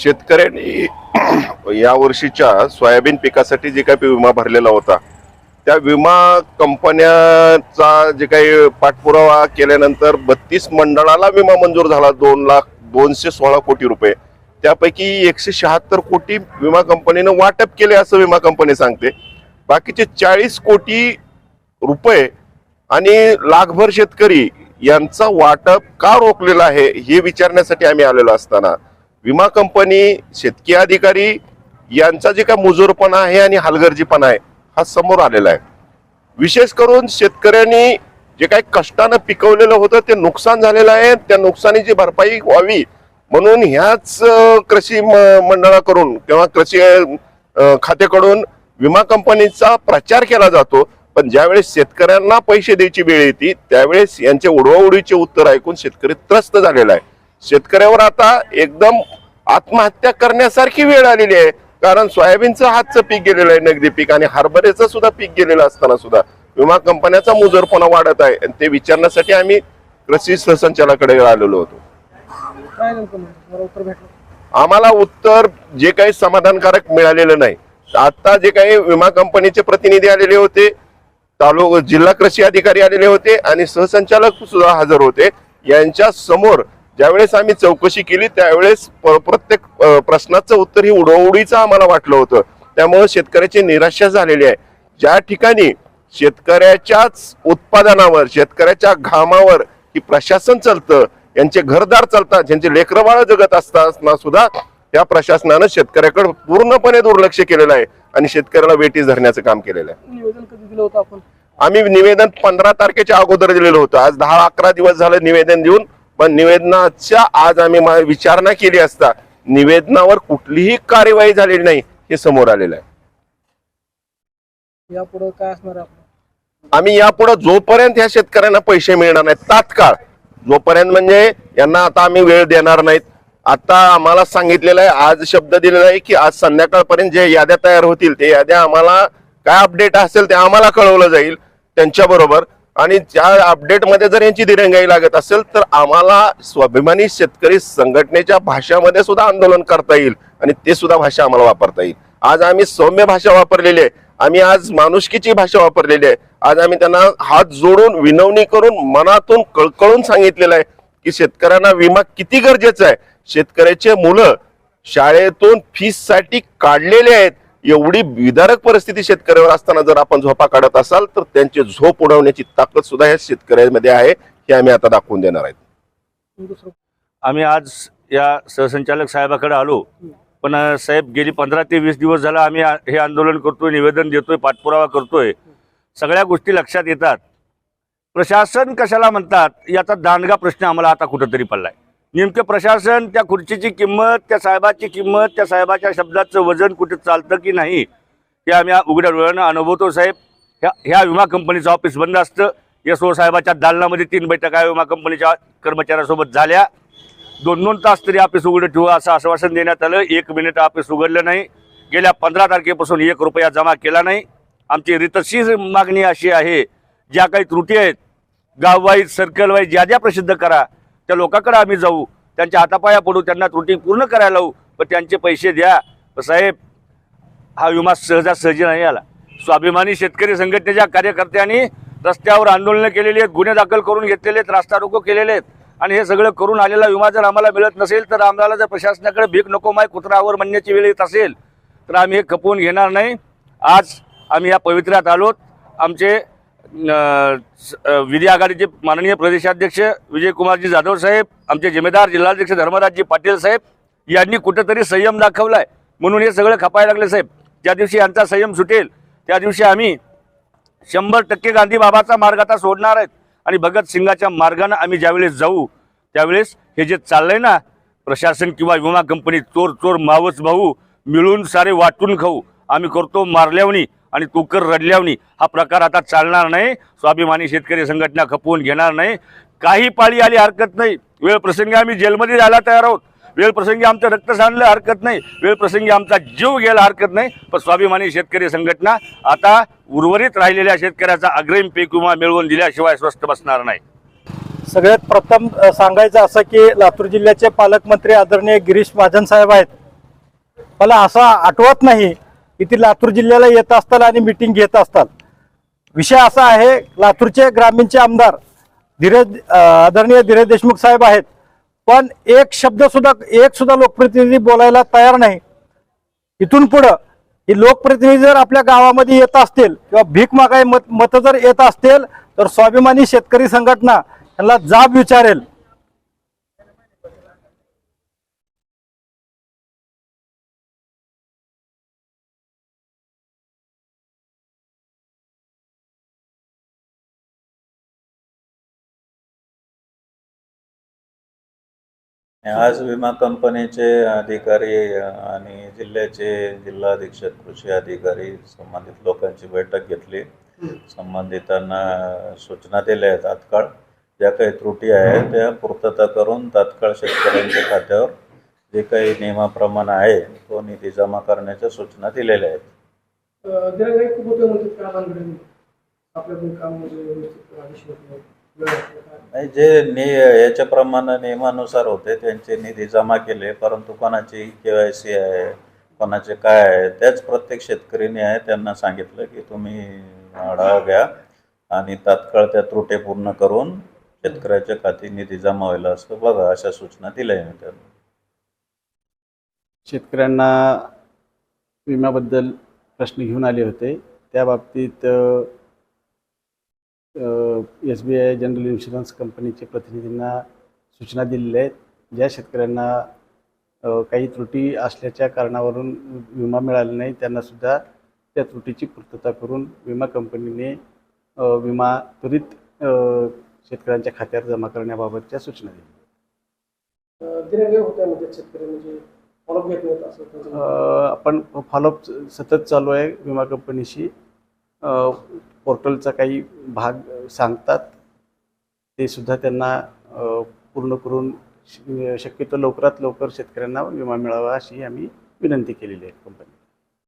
शेतकऱ्यांनी या वर्षीच्या सोयाबीन पिकासाठी जे काही विमा भरलेला होता त्या विमा कंपन्याचा जे काही पाठपुरावा केल्यानंतर बत्तीस मंडळाला विमा मंजूर झाला दोन लाख दोनशे सोळा कोटी रुपये. त्यापैकी एकशे शहात्तर कोटी विमा कंपनीनं वाटप केले असं विमा कंपनी सांगते. बाकीचे चाळीस कोटी रुपये आणि लाखभर शेतकरी यांचा वाटप का रोखलेला आहे हे विचारण्यासाठी आम्ही आलेलो असताना विमा कंपनी शेतकी अधिकारी यांचा जे काय मुजोरपणा आहे आणि हलगर्जीपणा आहे हा समोर आलेला आहे. विशेष करून शेतकऱ्यांनी जे काही कष्टानं पिकवलेलं होतं ते नुकसान झालेलं आहे. त्या नुकसानीची भरपाई व्हावी म्हणून ह्याच कृषी म- मंडळाकडून किंवा कृषी खात्याकडून विमा कंपनीचा प्रचार केला जातो. पण ज्यावेळेस शेतकऱ्यांना पैसे द्यायची वेळ येते त्यावेळेस यांचे उडवाउडीचे उत्तर ऐकून शेतकरी त्रस्त झालेला आहे. शेतकऱ्यावर आता एकदम आत्महत्या करण्यासारखी वेळ आलेली आहे. कारण सोयाबीनचं हातचं पीक गेलेलं आहे नगदी पीक आणि हरभऱ्याचं सुद्धा पीक गेलेलं असताना सुद्धा. विमा कंपन्याचा मुजोरपणा वाढत आहे आणि ते विचारण्यासाठी आम्ही कृषी सहसंचालकाकडे आलेलो होतो. म्हणजे? आम्हाला उत्तर जे काही समाधानकारक मिळालेलं नाही. आता जे काही विमा कंपनीचे प्रतिनिधी आलेले होते तालुका जिल्हा कृषी अधिकारी आलेले होते आणि सहसंचालक सुद्धा हजर होते. यांच्या समोर ज्यावेळेस आम्ही चौकशी केली त्यावेळेस प्रत्येक प्रश्नाचं उत्तर ही उडवडीचं आम्हाला वाटलं होतं. त्यामुळे शेतकऱ्याची निराशा झालेली आहे. ज्या ठिकाणी शेतकऱ्याच्याच उत्पादनावर शेतकऱ्याच्या घामावर ही प्रशासन चालतं यांचे घरदार चालतात ज्यांचे लेकरं बाळ जगत असताना सुद्धा या प्रशासनानं शेतकऱ्याकडे पूर्णपणे दुर्लक्ष केलेलं आहे आणि शेतकऱ्याला वेटीस धरण्याचं काम केलेलं आहे. निवेदन कधी दिलं होतं आपण? आम्ही निवेदन पंधरा तारखेच्या अगोदर दिलेलं होतं. आज दहा अकरा दिवस झालं निवेदन देऊन पण निवेदनाच्या आज आम्ही विचारणा केली असता निवेदनावर कुठलीही कार्यवाही झालेली नाही हे समोर आलेलं आहे. यापुढे काय असणार आम्ही यापुढे जोपर्यंत ह्या शेतकऱ्यांना पैसे मिळणार नाहीत तात्काळ जोपर्यंत म्हणजे यांना आता आम्ही वेळ देणार नाहीत. आता आम्हाला सांगितलेलं आहे आज शब्द दिलेला आहे की आज संध्याकाळपर्यंत जे याद्या तयार होतील ते याद्या आम्हाला काय अपडेट असेल ते आम्हाला कळवलं जाईल त्यांच्या बरोबर आणि त्या अपडेटमध्ये जर यांची दिरंगाई लागत असेल तर आम्हाला स्वाभिमानी शेतकरी संघटनेच्या भाषामध्ये सुद्धा आंदोलन करता येईल आणि ते सुद्धा भाषा आम्हाला वापरता येईल. आज आम्ही सौम्य भाषा वापरलेली आहे. आम्ही आज माणुसकीची भाषा वापरलेली आहे. आज आम्ही त्यांना हात जोडून विनवणी करून मनातून कळकळून सांगितलेलं आहे की शेतकऱ्यांना विमा किती गरजेचा आहे. शेतकऱ्याचे मुलं शाळेतून फीससाठी काढलेले आहेत. एवढी विदारक परिस्थिती शेतकऱ्यावर असताना जर आपण झोपा काढत असाल तर त्यांची झोप उडवण्याची ताकद सुद्धा या शेतकऱ्यांमध्ये आहे हे आम्ही आता दाखवून देणार आहेत. आम्ही आज या सहसंचालक साहेबाकडे आलो. पण साहेब गेली पंधरा ते वीस दिवस झाला आम्ही हे आंदोलन करतोय निवेदन देतोय पाठपुरावा करतोय. सगळ्या गोष्टी लक्षात येतात. प्रशासन कशाला म्हणतात याचा दांडगा प्रश्न आम्हाला आता कुठंतरी पडलाय. नेमकं प्रशासन त्या खुर्चीची किंमत त्या साहेबाची किंमत त्या साहेबाच्या शब्दाचं वजन कुठे चालतं की नाही ते आम्ही उघड्या डोळ्यानं अनुभवतो साहेब. ह्या ह्या विमा कंपनीचं ऑफिस बंद असतं. एस ओ साहेबाच्या दालनामध्ये तीन बैठका विमा कंपनीच्या कर्मचाऱ्यासोबत झाल्या. दोन दोन तास तरी ऑफिस उघडं ठेवू असं आश्वासन देण्यात आलं. एक मिनिट ऑफिस उघडलं नाही. गेल्या पंधरा तारखेपासून एक रुपया जमा केला नाही. आमची रितशीर मागणी अशी आहे ज्या काही त्रुटी आहेत गाववाईज सर्कल वाईज ज्या ज्या प्रसिद्ध करा त्या लोकांकडे आम्ही जाऊ त्यांच्या हातापाया पडू त्यांना त्रुटी पूर्ण करायला लावू पण त्यांचे पैसे द्या. साहेब हा विमा सहजासहजी नाही आला. स्वाभिमानी शेतकरी संघटनेच्या कार्यकर्त्यांनी रस्त्यावर आंदोलनं केलेली आहेत गुन्हे दाखल करून घेतलेले आहेत रास्ता रोको केलेले आहेत. आणि हे सगळं करून आलेला विमा जर आम्हाला मिळत नसेल तर आम्हाला जर प्रशासनाकडे भीक नको माय कुत्रावर म्हणण्याची वेळ येत असेल तर आम्ही हे खपवून घेणार नाही. आज आम्ही या पवित्र्यात आलोत. आमचे विधी आघाडीचे माननीय प्रदेशाध्यक्ष विजयकुमारजी जाधव साहेब आमचे जिम्मेदार जिल्हाध्यक्ष धर्मराजजी पाटील साहेब यांनी कुठंतरी संयम दाखवलाय म्हणून हे सगळं खपायला लागले साहेब. ज्या दिवशी यांचा संयम सुटेल त्या दिवशी आम्ही शंभर टक्के गांधी बाबाचा मार्ग आता सोडणार आहेत आणि भगतसिंगाच्या मार्गानं आम्ही ज्यावेळेस जाऊ त्यावेळेस हे जे चाललंय ना प्रशासन किंवा विमा कंपनी चोर चोर मावस भाऊ मिळून सारे वाटून खाऊ. आम्ही करतो मारल्यावणी. आणि तुकर रडल्यावणी हा प्रकार आता चालणार नाही. स्वाभिमानी शेतकरी संघटना खपवून घेणार नाही. काही पाळी आली हरकत नाही. वेळ प्रसंगी आम्ही जेलमध्ये जायला तयार आहोत. वेळ प्रसंगी आमचं रक्त सांडलं हरकत नाही. वेळ प्रसंगी आमचा जीव घ्यायला हरकत नाही. पण स्वाभिमानी शेतकरी संघटना आता उर्वरित राहिलेल्या शेतकऱ्याचा अग्रिम पीक विमा मिळवून दिल्याशिवाय स्वस्त बसणार नाही. सगळ्यात प्रथम सांगायचं असं की लातूर जिल्ह्याचे पालकमंत्री आदरणीय गिरीश महाजन साहेब आहेत. मला असं आठवत नाही इथे लातूर जिल्ह्याला येत असताल आणि मिटिंग घेत असताल. विषय असा आहे लातूरचे ग्रामीणचे आमदार धीरज आदरणीय धीरज देशमुख साहेब आहेत. पण एक शब्द सुद्धा एक सुद्धा लोकप्रतिनिधी बोलायला तयार नाही. इथून पुढं ही लोकप्रतिनिधी जर आपल्या गावामध्ये येत असतील किंवा भीक मागाय मत मतं जर येत असतील तर स्वाभिमानी शेतकरी संघटना यांना जाब विचारेल. आज विमा कंपनीचे अधिकारी आणि जिल्ह्याचे जिल्हा अधीक्षक कृषी अधिकारी संबंधित लोकांची बैठक घेतली. संबंधितांना सूचना दिल्या आहेत तात्काळ. ज्या काही त्रुटी आहेत त्या पूर्तता करून तात्काळ शेतकऱ्यांच्या खात्यावर जे काही नियमाप्रमाणे आहे तो निधी जमा करण्याच्या सूचना दिलेल्या आहेत. नाही जे नि याच्याप्रमाणे नियमानुसार होते त्यांचे निधी जमा केले परंतु कोणाची के वाय सी आहे कोणाचे काय आहे त्याच प्रत्येक शेतकरीने आहे त्यांना सांगितलं की तुम्ही आढावा घ्या आणि तात्काळ त्या त्रुटी पूर्ण करून शेतकऱ्याच्या खाती निधी जमा व्हायला असं बघा अशा सूचना दिल्या आहे मी त्यांना. शेतकऱ्यांना विम्याबद्दल प्रश्न घेऊन आले होते. त्या बाबतीत S B I general insurance कंपनीचे प्रतिनिधींना सूचना दिलेल्या आहेत. ज्या शेतकऱ्यांना काही त्रुटी असल्याच्या कारणावरून विमा मिळाला नाही त्यांनासुद्धा त्या त्रुटीची पूर्तता करून विमा कंपनीने विमा त्वरित शेतकऱ्यांच्या खात्यावर जमा करण्याबाबतच्या सूचना दिल्या. म्हणजे म्हणजे आपण फॉलोअप सतत चालू आहे विमा कंपनीशी. पोर्टलचा काही भाग सांगतात ते सुद्धा त्यांना पूर्ण करून श- शक्यतो लवकरात लवकर शेतकऱ्यांना विमा मिळावा अशी आम्ही विनंती केलेली आहे कंपनी